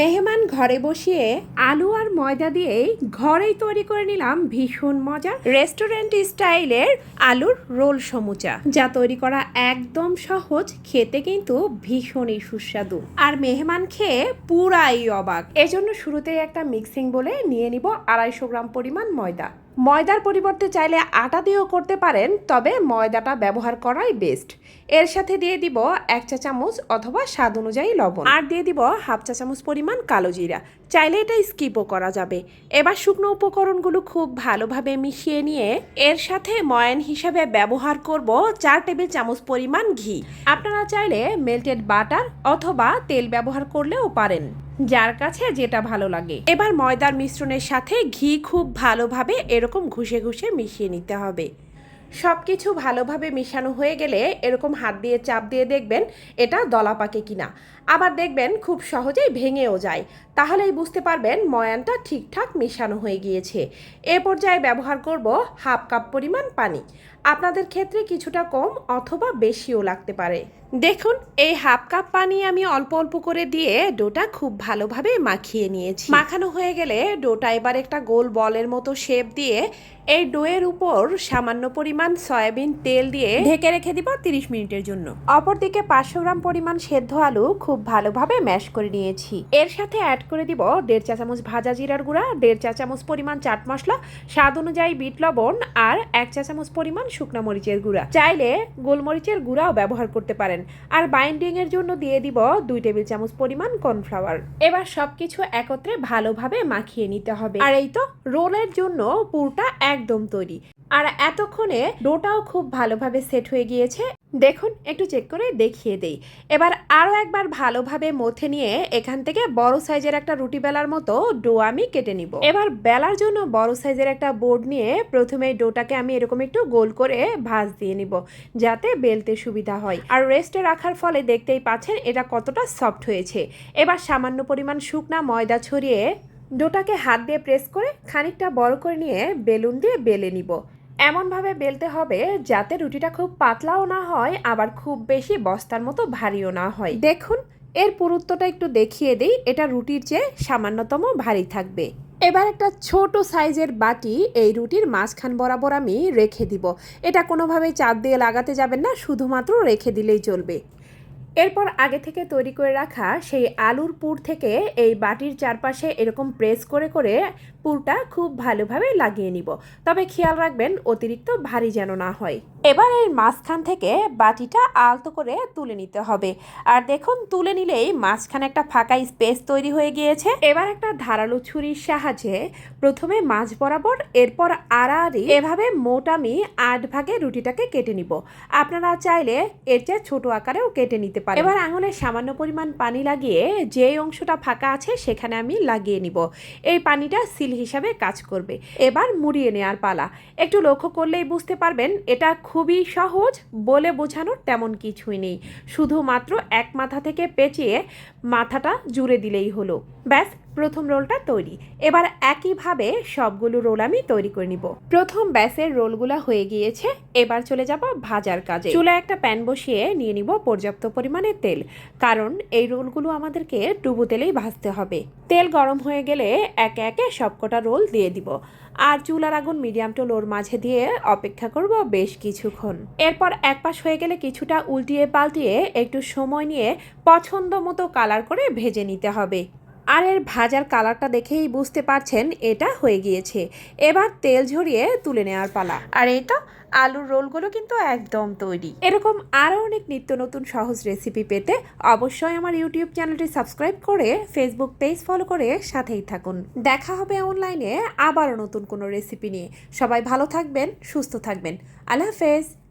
মেহমান ঘরে বসিয়ে আলু আর ময়দা দিয়েই ঘরেই তৈরি করে নিলাম ভীষণ মজা রেস্টুরেন্ট স্টাইলের আলুর রোল সমুচা, যা তৈরি করা একদম সহজ, খেতে কিন্তু ভীষণই সুস্বাদু। আর মেহমান খেয়ে পুরাই অবাক। এজন্য শুরুতেই একটা মিক্সিং বলে নিয়ে নিব আড়াইশো গ্রাম পরিমাণ ময়দা। ময়দার পরিবর্তে চাইলে আটা দিয়েও করতে পারেন, তবে ময়দাটা ব্যবহার করাই বেস্ট এর সাথে দিয়ে দিব এক চা চামচ অথবা স্বাদ অনুযায়ী লবণ। আর দিয়ে দিব হাফ চা চামচ পরিমাণ কালো জিরা। চাইলে এটা স্কিপও করা যাবে। এবার শুকনো উপকরণগুলো খুব ভালোভাবে মিশিয়ে নিয়ে এর সাথে ময়ান হিসাবে ব্যবহার করব চার টেবিল চামচ পরিমাণ ঘি। আপনারা চাইলে মেল্টেড বাটার অথবা তেল ব্যবহার করলেও পারেন। যার কাছে যেটা ভালো লাগে। এবার ময়দার মিশ্রণের সাথে ঘি খুব ভালোভাবে এরকম ঘুষে ঘুষে মিশিয়ে নিতে হবে। সব কিছু ভালোভাবে মিশানো হয়ে গেলে এরকম হাত দিয়ে চাপ দিয়ে দেখবেন এটা দলা পাকে কিনা। আবার দেখবেন খুব সহজেই ভেঙেও যায়। তাহলেই বুঝতে পারবেন ময়ানটা ঠিকঠাক মিশানো হয়ে গিয়েছে। এ পর্যায়ে ব্যবহার করব হাফ কাপ পরিমাণ পানি। আপনাদের ক্ষেত্রে কিছুটা কম অথবা বেশিও লাগতে পারে। দেখুন, এই হাফ কাপ পানি আমি অল্প অল্প করে দিয়ে ডোটা খুব ভালোভাবে মাখিয়ে নিয়েছি। মাখানো হয়ে গেলে ডোটা এবার একটা গোল বলের মতো শেপ দিয়ে এই ডোয়ের উপর সামান্য পরিমাণ সয়াবিন তেল দিয়ে ঢেকে রেখে দিব তিরিশ মিনিটের জন্য। অপরদিকে পাঁচশো গ্রাম পরিমাণ সেদ্ধ আলু খুব ভালোভাবে ম্যাশ করে নিয়েছি। এর সাথে অ্যাড করে দিব দেড় চা চামচ ভাজা জিরার গুঁড়া, দেড় চা চামচ পরিমাণ চাট মশলা, স্বাদ অনুযায়ী বিট লবণ আর এক চা চামচ পরিমাণ শুকনো মরিচের গুঁড়া। চাইলে গোলমরিচের গুঁড়াও ব্যবহার করতে পারেন। আর বাইন্ডিং এর জন্য দিয়ে দিব দুই টেবিল চামচ পরিমাণ কর্নফ্লাওয়ার এবার সবকিছু একত্রে ভালোভাবে মাখিয়ে নিতে হবে। আর এই তো রোলের জন্য পুরটা একদম তৈরি। আর এতক্ষণে ডোটাও খুব ভালোভাবে সেট হয়ে গিয়েছে। দেখুন, একটু চেক করে দেখিয়ে দেই। এবার আরও একবার ভালোভাবে মথে নিয়ে এখান থেকে বড় সাইজের একটা রুটি বেলার মতো ডো আমি কেটে নিব। এবার বেলার জন্য বড় সাইজের একটা বোর্ড নিয়ে প্রথমে ডোটাকে আমি এরকম একটু গোল করে ভাঁজ দিয়ে নিব, যাতে বেলতে সুবিধা হয়। আর রেস্টে রাখার ফলে দেখতেই পাচ্ছেন এটা কতটা সফট হয়েছে। এবার সামান্য পরিমাণ শুকনা ময়দা ছড়িয়ে ডোটাকে হাত দিয়ে প্রেস করে খানিকটা বড় করে নিয়ে বেলুন দিয়ে বেলে নিব। এমনভাবে বেলতে হবে যাতে রুটিটা খুব পাতলাও না হয়, আবার খুব বেশি বস্তার মতো ভারীও না হয়। দেখুন, এর পুরুত্বটা একটু দেখিয়ে দিই, এটা রুটির চেয়ে সামান্যতম ভারী থাকবে। এবার একটা ছোট সাইজের বাটি এই রুটির মাঝখান বরাবর আমি রেখে দিব। এটা কোনোভাবেই চাপ দিয়ে লাগাতে যাবেন না, শুধুমাত্র রেখে দিলেই চলবে। এরপর আগে থেকে তৈরি করে রাখা সেই আলুর পুর থেকে এই বাটির চারপাশে এরকম প্রেস করে করে পুরটা খুব ভালোভাবে লাগিয়ে নিব। তবে খেয়াল রাখবেন, অতিরিক্ত ভারী যেন না হয়। এবার এর মাঝখান থেকে বাটিটা আলতো করে তুলে নিতে হবে। আর দেখুন, তুলে নিলেই মাঝখানে একটা ফাঁকা স্পেস তৈরি হয়ে গিয়েছে। এবার একটা ধারালো ছুরির সাহায্যে প্রথমে মাছ বরাবর, এরপর আড়াআড়ি এভাবে মোট আমি আট ভাগে রুটিটাকে কেটে নিব। আপনারা চাইলে এর চেয়ে ছোট আকারেও কেটে নিতে পারেন। এবার আঙুলে সামান্য পরিমাণ পানি লাগিয়ে যে অংশটা ফাঁকা আছে সেখানে আমি লাগিয়ে নিব। এই পানিটা সিল হিসাবে কাজ করবে। এবার মুড়িয়ে নেওয়ার পালা। একটু লক্ষ্য করলেই বুঝতে পারবেন, এটা খুবই সহজ, বলে বোঝানোর তেমন কিছুই নেই। শুধুমাত্র এক মাথা থেকে পেঁচিয়ে মাথাটা জুড়ে দিলেই হলো। ব্যাস প্রথম রোলটা তৈরি। এবার একইভাবে সবগুলো রোল আমি তৈরি করে নিব। প্রথম ব্যাসের রোলগুলো হয়ে গিয়েছে, এবার চলে যাব ভাজার কাজে। চুলায় একটা প্যান বসিয়ে নিয়ে নিব পর্যাপ্ত পরিমাণে তেল, কারণ এই রোলগুলো আমাদেরকে ডুবো তেলেই ভাজতে হবে। তেল গরম হয়ে গেলে একে একে সবকটা রোল দিয়ে দিব। আর চুলার আগুন মিডিয়াম টু লোর মাঝে দিয়ে অপেক্ষা করব বেশ কিছুক্ষণ। এরপর এক পাশ হয়ে গেলে কিছুটা উল্টিয়ে পাল্টিয়ে একটু সময় নিয়ে পছন্দ মতো কালার করে ভেজে নিতে হবে। আর এর ভাজার কালারটা দেখেই বুঝতে পারছেন এটা হয়ে গিয়েছে। এবার তেল ঝরিয়ে তুলে নেওয়ার পালা। আর এই তো আলুর রোলগুলো কিন্তু একদম তৈরি। এরকম আরও অনেক নিত্য নতুন সহজ রেসিপি পেতে অবশ্যই আমার ইউটিউব চ্যানেলটি সাবস্ক্রাইব করে ফেসবুক পেজ ফলো করে সাথেই থাকুন। দেখা হবে অনলাইনে আবারও নতুন কোনো রেসিপি নিয়ে। সবাই ভালো থাকবেন সুস্থ থাকবেন। আল্লাহ হাফেজ।